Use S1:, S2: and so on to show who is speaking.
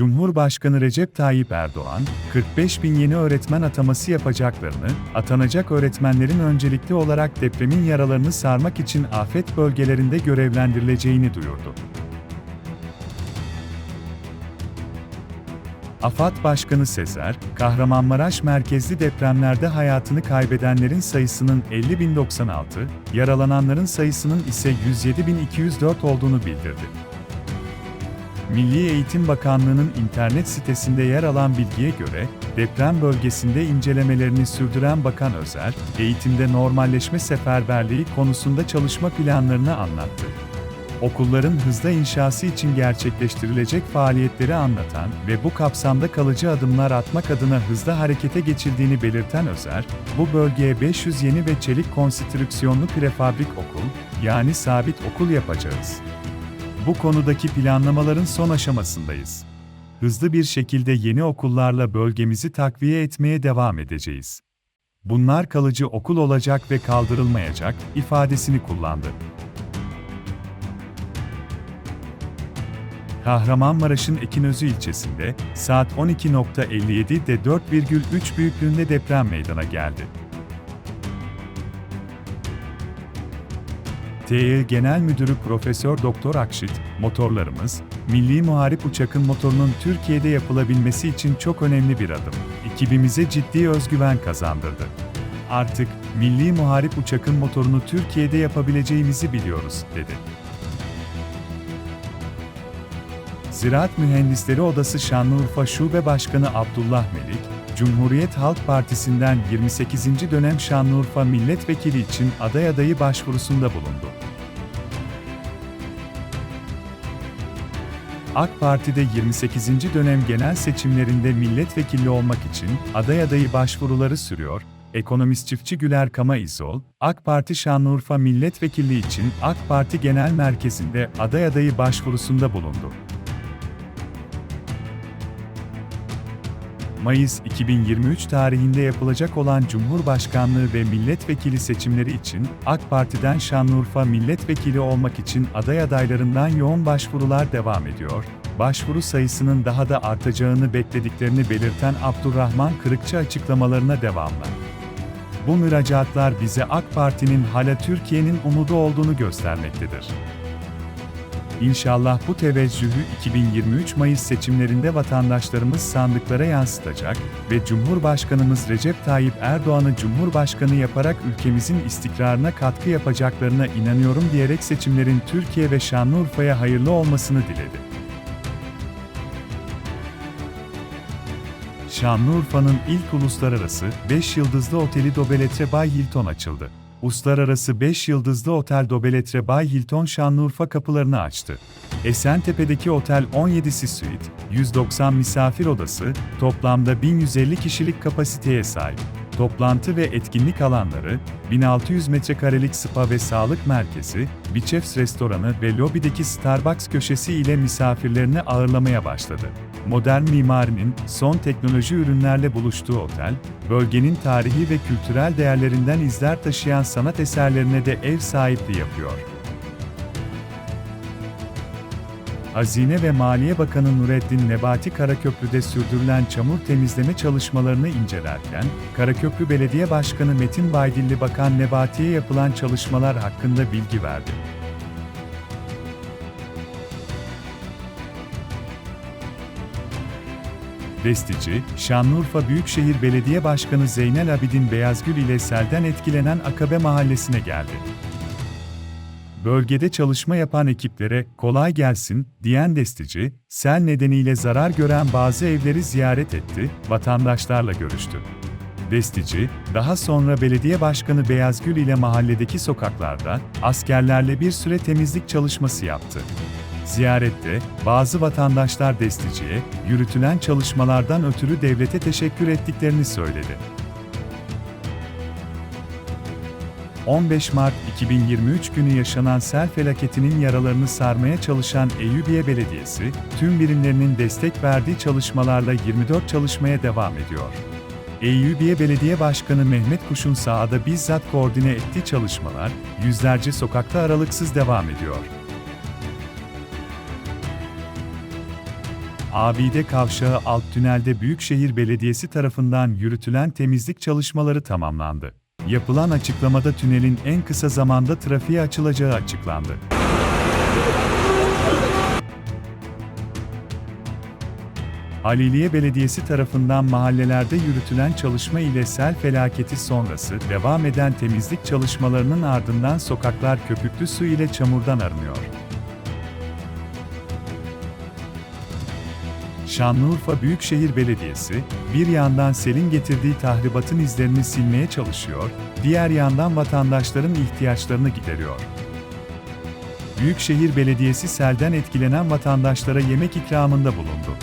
S1: Cumhurbaşkanı Recep Tayyip Erdoğan, 45 bin yeni öğretmen ataması yapacaklarını, atanacak öğretmenlerin öncelikli olarak depremin yaralarını sarmak için afet bölgelerinde görevlendirileceğini duyurdu. AFAD Başkanı Sezer, Kahramanmaraş merkezli depremlerde hayatını kaybedenlerin sayısının 50.096, yaralananların sayısının ise 107.204 olduğunu bildirdi. Milli Eğitim Bakanlığı'nın internet sitesinde yer alan bilgiye göre, deprem bölgesinde incelemelerini sürdüren Bakan Özer, eğitimde normalleşme seferberliği konusunda çalışma planlarını anlattı. Okulların hızla inşası için gerçekleştirilecek faaliyetleri anlatan ve bu kapsamda kalıcı adımlar atmak adına hızlı harekete geçildiğini belirten Özer, bu bölgeye 500 yeni ve çelik konstrüksiyonlu prefabrik okul, yani sabit okul yapacağız. Bu konudaki planlamaların son aşamasındayız. Hızlı bir şekilde yeni okullarla bölgemizi takviye etmeye devam edeceğiz. Bunlar kalıcı okul olacak ve kaldırılmayacak ifadesini kullandı. Kahramanmaraş'ın Ekinözü ilçesinde saat 12.57'de 4,3 büyüklüğünde deprem meydana geldi. TE Genel Müdürü Profesör Doktor Akşit, motorlarımız, Milli Muharip Uçak'ın motorunun Türkiye'de yapılabilmesi için çok önemli bir adım. Ekibimize ciddi özgüven kazandırdı. Artık Milli Muharip Uçak'ın motorunu Türkiye'de yapabileceğimizi biliyoruz, dedi. Ziraat Mühendisleri Odası Şanlıurfa Şube Başkanı Abdullah Melik, Cumhuriyet Halk Partisi'nden 28. dönem Şanlıurfa Milletvekili için aday adayı başvurusunda bulundu. AK Parti'de 28. dönem genel seçimlerinde milletvekili olmak için aday adayı başvuruları sürüyor. Ekonomist çiftçi Güler Kama İzol, AK Parti Şanlıurfa Milletvekilliği için AK Parti Genel Merkezi'nde aday adayı başvurusunda bulundu. Mayıs 2023 tarihinde yapılacak olan Cumhurbaşkanlığı ve milletvekili seçimleri için AK Parti'den Şanlıurfa milletvekili olmak için aday adaylarından yoğun başvurular devam ediyor. Başvuru sayısının daha da artacağını beklediklerini belirten Abdurrahman Kırıkçı açıklamalarına devamla. Bu müracaatlar bize AK Parti'nin hala Türkiye'nin umudu olduğunu göstermektedir. İnşallah bu teveccühü 2023 Mayıs seçimlerinde vatandaşlarımız sandıklara yansıtacak ve Cumhurbaşkanımız Recep Tayyip Erdoğan'ı Cumhurbaşkanı yaparak ülkemizin istikrarına katkı yapacaklarına inanıyorum diyerek seçimlerin Türkiye ve Şanlıurfa'ya hayırlı olmasını diledi. Şanlıurfa'nın ilk uluslararası 5 yıldızlı oteli Dobeletre Bay Hilton açıldı. Uluslararası 5 yıldızlı otel Dobeletre Bay Hilton Şanlıurfa kapılarını açtı. Esentepe'deki otel 17'si suite, 190 misafir odası, toplamda 1150 kişilik kapasiteye sahip. Toplantı ve etkinlik alanları, 1600 metrekarelik spa ve sağlık merkezi, Bichefs restoranı ve lobideki Starbucks köşesi ile misafirlerini ağırlamaya başladı. Modern mimarinin son teknoloji ürünlerle buluştuğu otel, bölgenin tarihi ve kültürel değerlerinden izler taşıyan sanat eserlerine de ev sahipliği yapıyor. Hazine ve Maliye Bakanı Nureddin Nebati Karaköprü'de sürdürülen çamur temizleme çalışmalarını incelerken, Karaköprü Belediye Başkanı Metin Baydilli Bakan Nebati'ye yapılan çalışmalar hakkında bilgi verdi. Destici, Şanlıurfa Büyükşehir Belediye Başkanı Zeynel Abidin Beyazgül ile selden etkilenen Akabe Mahallesi'ne geldi. Bölgede çalışma yapan ekiplere kolay gelsin diyen destici, sel nedeniyle zarar gören bazı evleri ziyaret etti, vatandaşlarla görüştü. Destici, daha sonra belediye başkanı Beyazgül ile mahalledeki sokaklarda askerlerle bir süre temizlik çalışması yaptı. Ziyarette, bazı vatandaşlar desticiye, yürütülen çalışmalardan ötürü devlete teşekkür ettiklerini söyledi. 15 Mart 2023 günü yaşanan sel felaketinin yaralarını sarmaya çalışan Eyyubiye Belediyesi, tüm birimlerinin destek verdiği çalışmalarla 24 çalışmaya devam ediyor. Eyyubiye Belediye Başkanı Mehmet Kuş'un sahada bizzat koordine ettiği çalışmalar, yüzlerce sokakta aralıksız devam ediyor. Abide Kavşağı alt tünelde Büyükşehir Belediyesi tarafından yürütülen temizlik çalışmaları tamamlandı. Yapılan açıklamada tünelin en kısa zamanda trafiğe açılacağı açıklandı. Haliliye Belediyesi tarafından mahallelerde yürütülen çalışma ile sel felaketi sonrası devam eden temizlik çalışmalarının ardından sokaklar köpüklü su ile çamurdan arınıyor. Şanlıurfa Büyükşehir Belediyesi, bir yandan selin getirdiği tahribatın izlerini silmeye çalışıyor, diğer yandan vatandaşların ihtiyaçlarını gideriyor. Büyükşehir Belediyesi selden etkilenen vatandaşlara yemek ikramında bulundu.